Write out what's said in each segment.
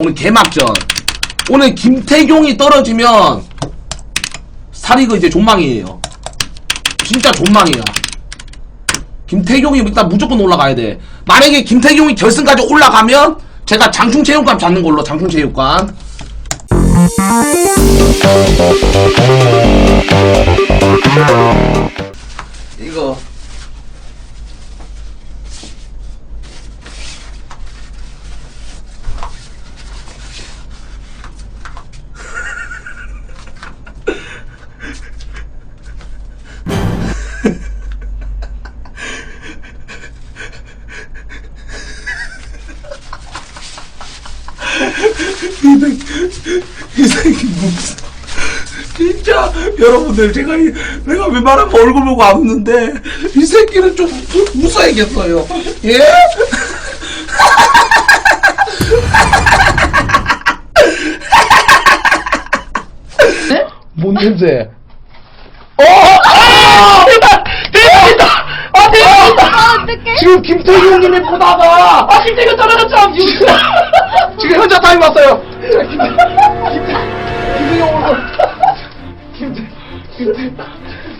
오늘 개막전. 오늘 김태경이 떨어지면 사리그 이제 존망이에요. 진짜 존망이야. 김태경이 일단 무조건 올라가야 돼. 만약에 김태경이 결승까지 올라가면 제가 장충체육관 잡는 걸로 장충체육관. 이 새끼, 이 새끼 무슨 진짜 여러분들 제가 이- 내가 웬만하면 얼굴 보고 안 웃는데 이 새끼는 좀 우- 웃어야겠어요. 예? 뭔 냄새? 어! 아! 대박! 대박이다! 아 대박이다! 어떡해. 지금 김태균님이 보다가 아 김태균 떨어졌죠 지금 지금 현자 타임 왔어요. 김태균 오늘 김태 김태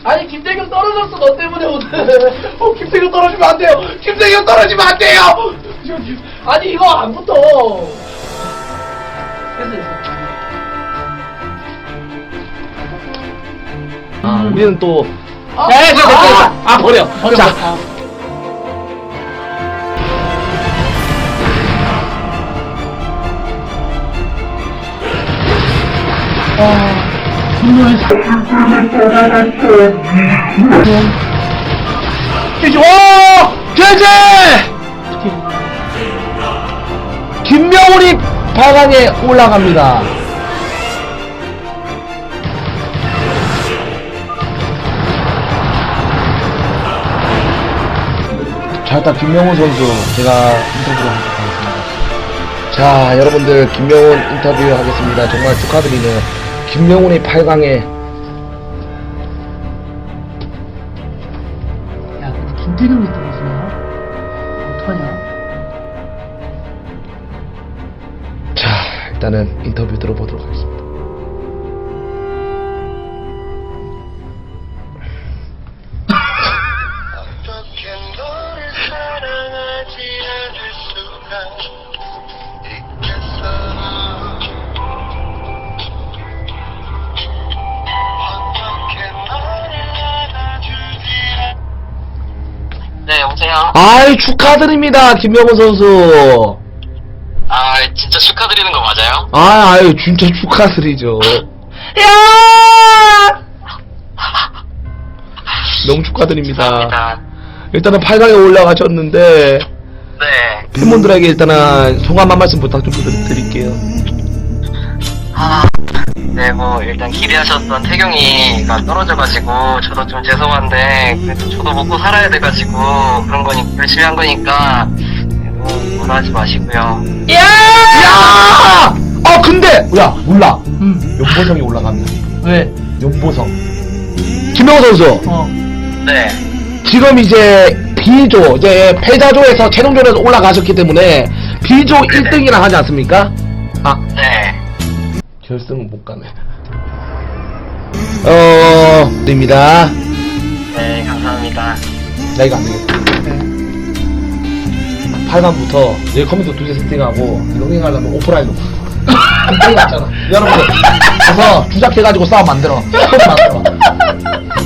아니 김태균 떨어졌어 너 때문에 오늘. 어 김태균 떨어지면 안 돼요. 김태균 떨어지면 안 돼요. 아니 이거 안 붙어. 됐어 됐어. 아 우리는 또 네, 저, 저, 저, 저. 아, 버려. 자, 이제 오! 제제! 김명훈이 8강에 올라갑니다. 자, 일단 김명훈 선수 제가 인터뷰를 하겠습니다. 자, 여러분들 김명훈 인터뷰 하겠습니다. 정말 축하드리네요. 김명훈이 8강에 야, 근데 김태경이 떨어지냐? 어떡하냐? 자, 일단은 인터뷰 들어보도록 하겠습니다. 아이, 축하드립니다, 김명훈 선수. 아 진짜 축하드리는 거 맞아요? 아, 아유, 진짜 축하드리죠. 야! 너무 축하드립니다. 감사합니다 일단은 8강에 올라가셨는데, 네 팬분들에게 일단은 소감 한 말씀 부탁 좀 드릴게요. 아, 네, 뭐, 일단 기대하셨던 태경이가 떨어져가지고, 저도 좀 죄송한데, 그래도 저도 먹고 살아야 돼가지고, 그런 거니, 열심히 한 거니까, 네, 뭐, 뭐라 하지 마시고요. 야! 아, 근데! 야, 몰라. 응. 연보성이 올라갑니다. 왜? 연보성. 김명호 선수, 어. 네, 지금 이제 B조, 이제 패자조에서 최종조에서 올라가셨기 때문에 B조 1등이라 하지 않습니까? 아, 네. 결승은 못 가네. 어, 입니다. 네, 감사합니다. 나 이거 안 되겠다. 8강부터 내 컴퓨터 두개 세팅하고 로딩 하려면 오프라인으로. 그거 같잖아. 여러분들, 가서 주작해가지고 싸움 만들어. 스토리 만들어.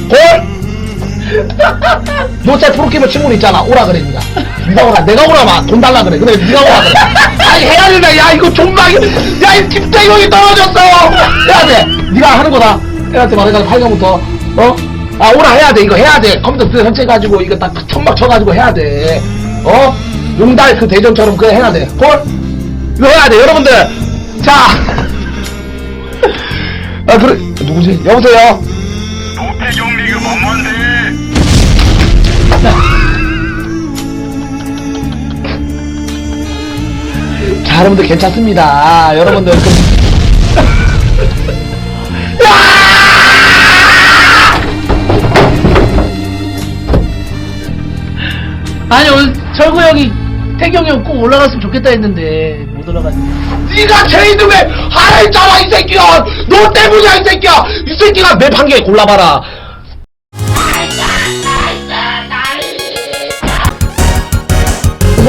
골! 요새 프로게이머 친구는 있잖아. 오라 그래, 니가. 니가 오라. 내가 오라마. 돈 달라 그래. 근데 니가 오라 그래. 아니, 해야 된다. 야, 이거 존망이. 야, 이 김태경이 떨어졌어! 해야 돼. 니가 하는 거다. 애한테 말해가지고 8강부터. 어? 아, 오라 해야 돼. 이거 해야 돼. 컴퓨터 그 설치해가지고 이거 딱 천막 쳐가지고 해야 돼. 어? 용달 그 대전처럼 그거 해야 돼. 골? 이거 해야 돼. 여러분들. 자. 아, 그래. 누구지? 여보세요? 노태경 리그 뭔데? 자, 여러분들 괜찮습니다. 여러분들. 그... 아니, 오늘 철구 형이 태경이 형 꼭 올라갔으면 좋겠다 했는데, 못못 올라가지고. 네가 제일 왜 하라 했잖아 이 새끼야 너 때문이야 이 새끼야 이 새끼가 맵 한 개 골라봐라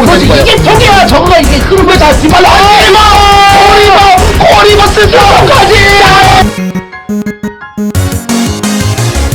그렇지 이게 저기야 저거가 이게 흐름을 잘 뒤발라 꼬리버 꼬리버 스스로까지!